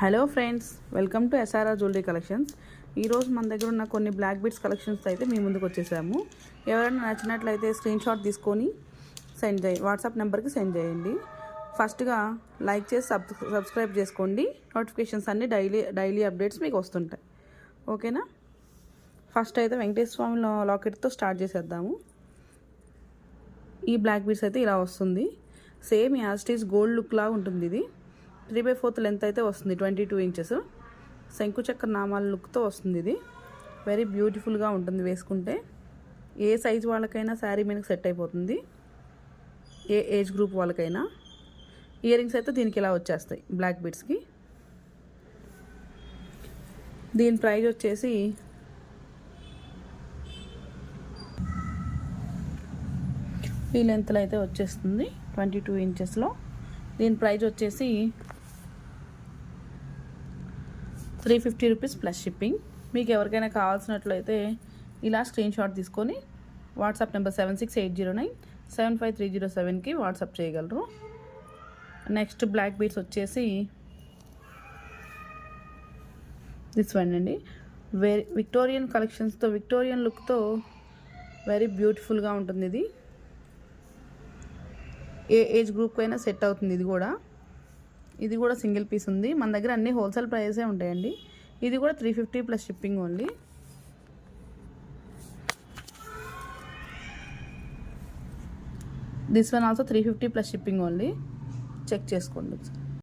Hello friends welcome to SRR jewellery collections ఈరోజు మన దగ్గర ఉన్న కొన్ని బ్లాక్ బీట్స్ కలెక్షన్స్ అయితే మీ ముందుకు వచ్చేసాము. ఎవరైనా నచ్చినట్లయితే స్క్రీన్ షాట్ తీసుకొని సెండ్ చేయ వాట్సాప్ నెంబర్కి సెండ్ చేయండి. ఫస్ట్గా లైక్ చేసి సబ్ సబ్స్క్రైబ్ చేసుకోండి. నోటిఫికేషన్స్ అన్నీ డైలీ డైలీ అప్డేట్స్ మీకు వస్తుంటాయి. ఓకేనా ఫస్ట్ అయితే వెంకటేశ్వర స్వామి లాకెట్తో స్టార్ట్ చేసేద్దాము. ఈ బ్లాక్ బీట్స్ అయితే ఇలా వస్తుంది. సేమ్ యాస్టీస్ గోల్డ్ లుక్ లాగా ఉంటుంది ఇది. త్రీ బై ఫోర్త్ లెంత్ అయితే వస్తుంది ట్వంటీ టూ ఇంచెస్. శంకు చక్ర నామాల లుక్తో వస్తుంది ఇది. వెరీ బ్యూటిఫుల్గా ఉంటుంది వేసుకుంటే. ఏ సైజ్ వాళ్ళకైనా శారీ మీకు సెట్ అయిపోతుంది. ఏ ఏజ్ గ్రూప్ వాళ్ళకైనా. ఇయర్ రింగ్స్ అయితే దీనికి ఇలా వచ్చేస్తాయి బ్లాక్ బీడ్స్కి దీని ప్రైజ్ వచ్చేసి ఈ లెంత్లో అయితే వచ్చేస్తుంది ట్వంటీ టూ ఇంచెస్లో దీని ప్రైజ్ వచ్చేసి three fifty rupees plus shipping. మీకు ఎవరికైనా కావాల్సినట్లయితే ఇలా స్క్రీన్ షాట్ తీసుకొని WhatsApp number seven six eight zero nine seven five three zero సెవెన్కి వాట్సాప్ చేయగలరు. నెక్స్ట్ బ్లాక్ బీట్స్ వచ్చేసి దిస్ వన్ అండి. వెరీ విక్టోరియన్ కలెక్షన్స్తో విక్టోరియన్ లుక్తో వెరీ బ్యూటిఫుల్గా ఉంటుంది ఇది. ఏ ఏజ్ గ్రూప్కైనా అయినా సెట్ అవుతుంది ఇది కూడా. ఇది కూడా సింగిల్ పీస్ ఉంది. మన దగ్గర అన్ని హోల్సేల్ ప్రైసే ఉంటాయండి. ఇది కూడా three fifty plus shipping only. This one also three fifty plus shipping only. Check చేసుకోండి ఒకసారి.